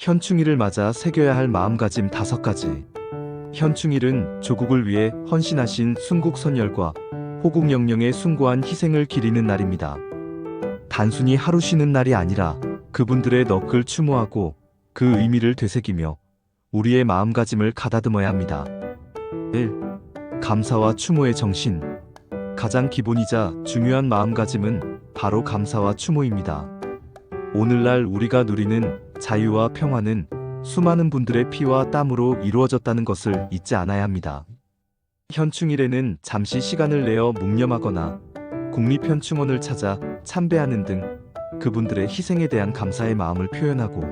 현충일을 맞아 새겨야 할 마음가짐 다섯 가지. 현충일은 조국을 위해 헌신하신 순국선열과 호국 영령의 숭고한 희생을 기리는 날입니다. 단순히 하루 쉬는 날이 아니라 그분들의 넋을 추모하고 그 의미를 되새기며 우리의 마음가짐을 가다듬어야 합니다. 1. 감사와 추모의 정신. 가장 기본이자 중요한 마음가짐은 바로 감사와 추모입니다. 오늘날 우리가 누리는 자유와 평화는 수많은 분들의 피와 땀으로 이루어졌다는 것을 잊지 않아야 합니다. 현충일에는 잠시 시간을 내어 묵념하거나 국립현충원을 찾아 참배하는 등 그분들의 희생에 대한 감사의 마음을 표현하고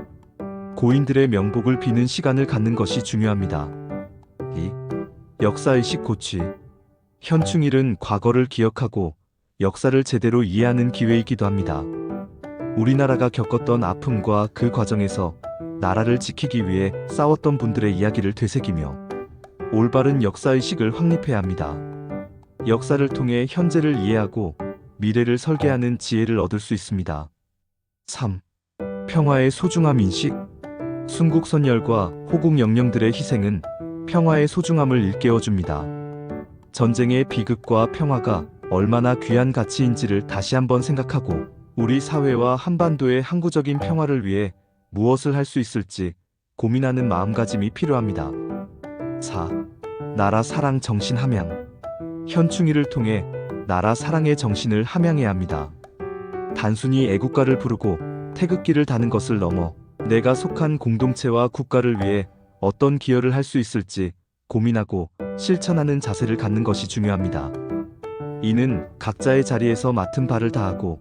고인들의 명복을 비는 시간을 갖는 것이 중요합니다. 2. 역사의식 고취. 현충일은 과거를 기억하고 역사를 제대로 이해하는 기회이기도 합니다. 우리나라가 겪었던 아픔과 그 과정에서 나라를 지키기 위해 싸웠던 분들의 이야기를 되새기며 올바른 역사의식을 확립해야 합니다. 역사를 통해 현재를 이해하고 미래를 설계하는 지혜를 얻을 수 있습니다. 3. 평화의 소중함 인식. 순국선열과 호국 영령들의 희생은 평화의 소중함을 일깨워줍니다. 전쟁의 비극과 평화가 얼마나 귀한 가치인지를 다시 한번 생각하고 우리 사회와 한반도의 항구적인 평화를 위해 무엇을 할 수 있을지 고민하는 마음가짐이 필요합니다. 4. 나라 사랑 정신 함양. 현충일을 통해 나라 사랑의 정신을 함양해야 합니다. 단순히 애국가를 부르고 태극기를 다는 것을 넘어 내가 속한 공동체와 국가를 위해 어떤 기여를 할 수 있을지 고민하고 실천하는 자세를 갖는 것이 중요합니다. 이는 각자의 자리에서 맡은 바를 다하고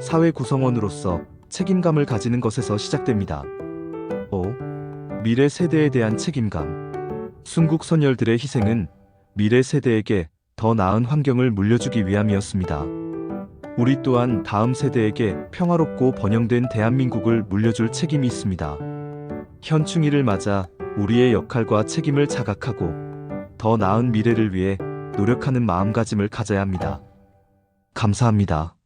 사회 구성원으로서 책임감을 가지는 것에서 시작됩니다. 5. 미래 세대에 대한 책임감. 순국 선열들의 희생은 미래 세대에게 더 나은 환경을 물려주기 위함이었습니다. 우리 또한 다음 세대에게 평화롭고 번영된 대한민국을 물려줄 책임이 있습니다. 현충일을 맞아 우리의 역할과 책임을 자각하고 더 나은 미래를 위해 노력하는 마음가짐을 가져야 합니다. 감사합니다.